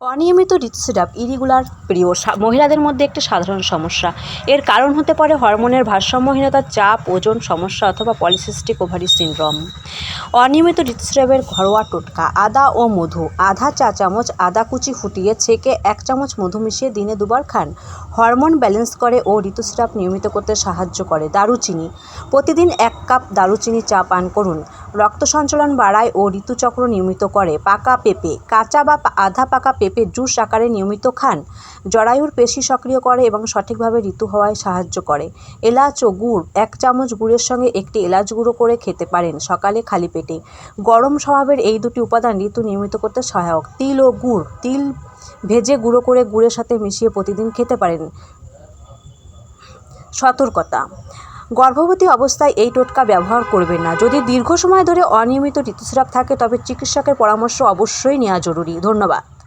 অনিয়মিত ঋতুস্রাব ইরিগুলার প্রিয় মহিলাদের মধ্যে একটি সাধারণ সমস্যা। এর কারণ হতে পারে হরমোনের ভারসাম্যহীনতা চাপ, ওজন সমস্যা অথবা পলিসিস্টিক ওভারি সিনড্রোম। অনিয়মিত ঋতুস্রাবের ঘরোয়া টোটকা, আদা ও মধু। আধা চা চামচ আদা কুচি ফুটিয়ে ছেঁকে এক চামচ মধু মিশিয়ে দিনে দুবার খান। হরমোন ব্যালেন্স করে ও ঋতুস্রাব নিয়মিত করতে সাহায্য করে। দারুচিনি। প্রতিদিন এক কাপ দারুচিনি চা পান করুন। রক্ত সঞ্চালন বাড়ায় ও ঋতুচক্র নিয়মিত করে। পাকা পেঁপে, কাঁচা বা আধা পাকা পেঁপে জুস আকারে নিয়মিত খান। জরায়ুর পেশি সক্রিয় করে এবং সঠিকভাবে ঋতু হওয়ায় সাহায্য করে। এলাচ ও গুড়, এক চামচ গুড়ের সঙ্গে একটি এলাচ গুঁড়ো করে খেতে পারেন সকালে খালি পেটে। গরম স্বভাবের এই দুটি উপাদান ঋতু নিয়মিত করতে সহায়ক। তিল ও গুড়, তিল ভেজে গুঁড়ো করে গুড়ের সাথে মিশিয়ে প্রতিদিন খেতে পারেন। সতর্কতা গর্ভবতী অবস্থায় এই টোটকা ব্যবহার করবেন না। যদি দীর্ঘ সময় ধরে অনিয়মিত ঋতুস্রাব থাকে, তবে চিকিৎসকের পরামর্শ অবশ্যই নেওয়া জরুরি। ধন্যবাদ।